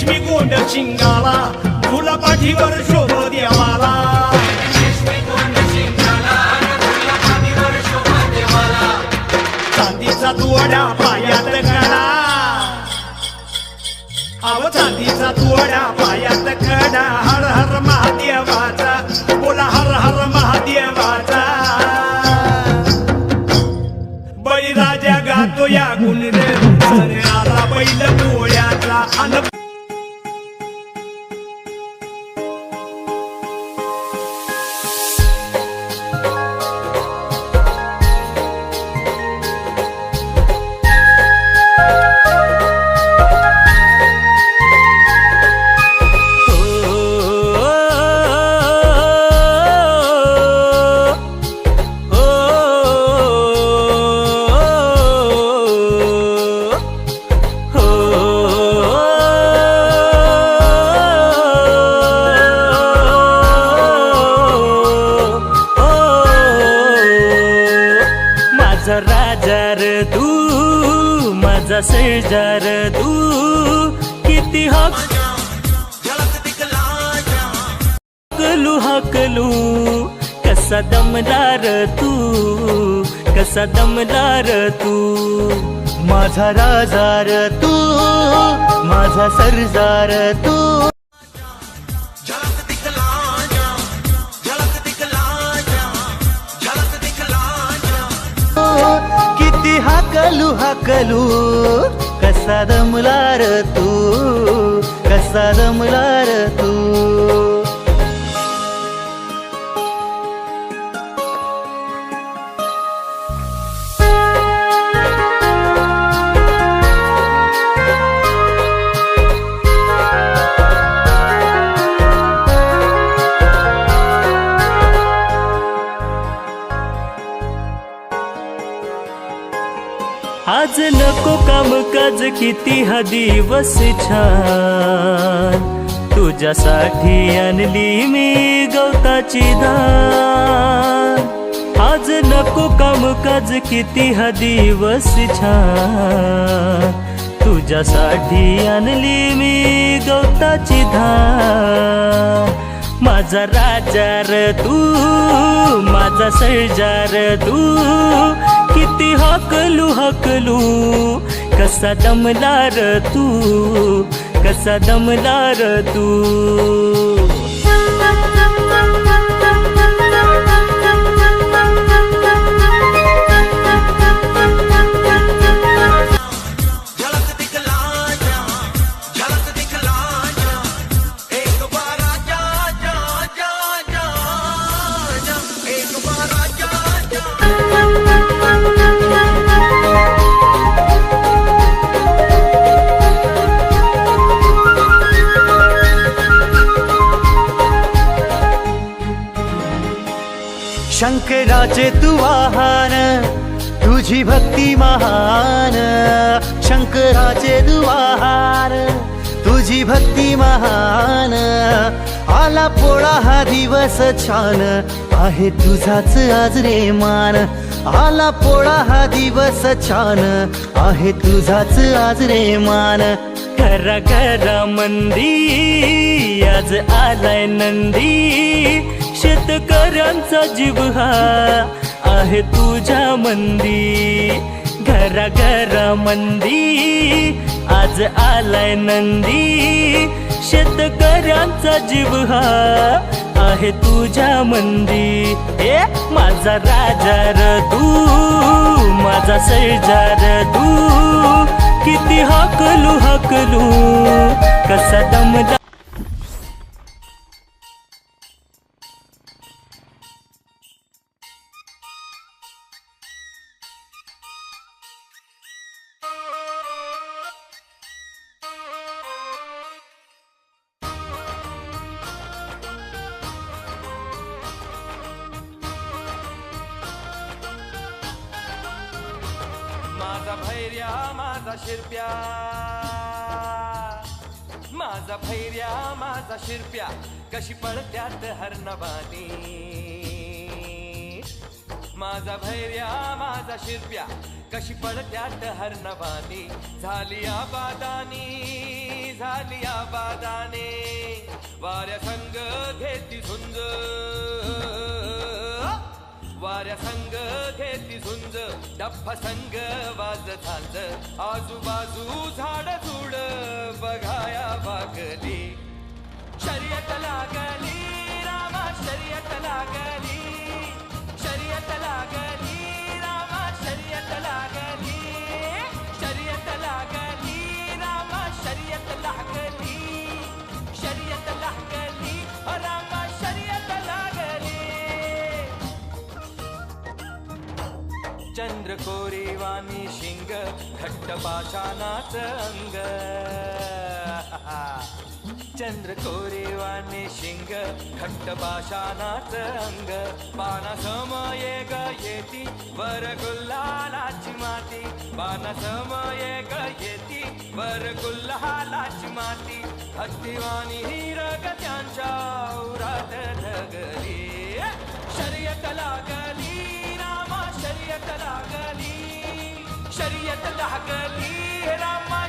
रेशमी गोंड शिंगाला फुला पाठीवर शोभ देवाला. चांदीचा तुवडा पायात कडा अव चांदीचा तुवडा पायात कडा हर हर महादेवाचा बोला हर हर महादेवाचा. बळीराजा गातो या गुण रे आला बैल पोळ्याचा अन माझा राजा र तू, माझा शेजार तू, किती हक हकलू हकलू, कसा दमदार तू, कसा दमदार तू. माझा राजार तू, माझा सरजार तू किती हाकलू हाकलू कसा दमलार तू? कसा दमलार तू? आज नको कामकाज किती हा दिवस छान. तुझ्यासाठी आणली मी गवताची धान आज नको कामकाज किती हा दिवस छान. तुझ्यासाठी आणली मी गवताची धान माझा राजार तू माझा सर्जार तू. किती हकलू हकलू कसा दमदार तू कसा दमदार तू. शंकराचे तू वाहन तुझी भक्ती महान. शंकराचे तू वाहन तुझी भक्ती महान. आला पोळा हा दिवस छान आहे तुझाच आज रे मान आला पोळा हा दिवस छान आहे तुझाच आज रे मान करा करा मंदी आज आलाय नंदी. शेतकऱ्यांचा जीव हा आहे तुझ्या मंदी. घरा घरा मंदी. आज आलाय नंदी. शेतकऱ्यांचा जीव हा आहे तुझ्या मंदी. ए माझा राजा र तू माझा सैजार तू. किती हकलू हकलू. कसा दमदा माझा भैर्या माझा शिरप्या. माझा भैर्या माझा शिरप्या. कशी पळत्यात हरणवानी माझा भैर्या माझा शिरप्या. कशी पडत्यात हरणवानी झाली आबादानी झाली आबादाने. वाऱ्या संग घेती झुंज. वाऱ्या संग घेती झुंज डप्पा संग वाज झांज आजूबाजू झाड झुड बघाया वागली. शर्यत लागली रामा शर्यत लागली. चंद्र कोरीवानी शिंग घट्ट पाषाणाच अंग. चंद्र कोरीवानी शिंग घट्ट पाषाणाच अंग. पाना समये ग येती वर गुल्हालाची माती. पाना समये ग येती वर गुल्हालाची माती. हत्तीवानी रग त्यांच्या औरात शर्यत लागली शर्यत लागली. रामा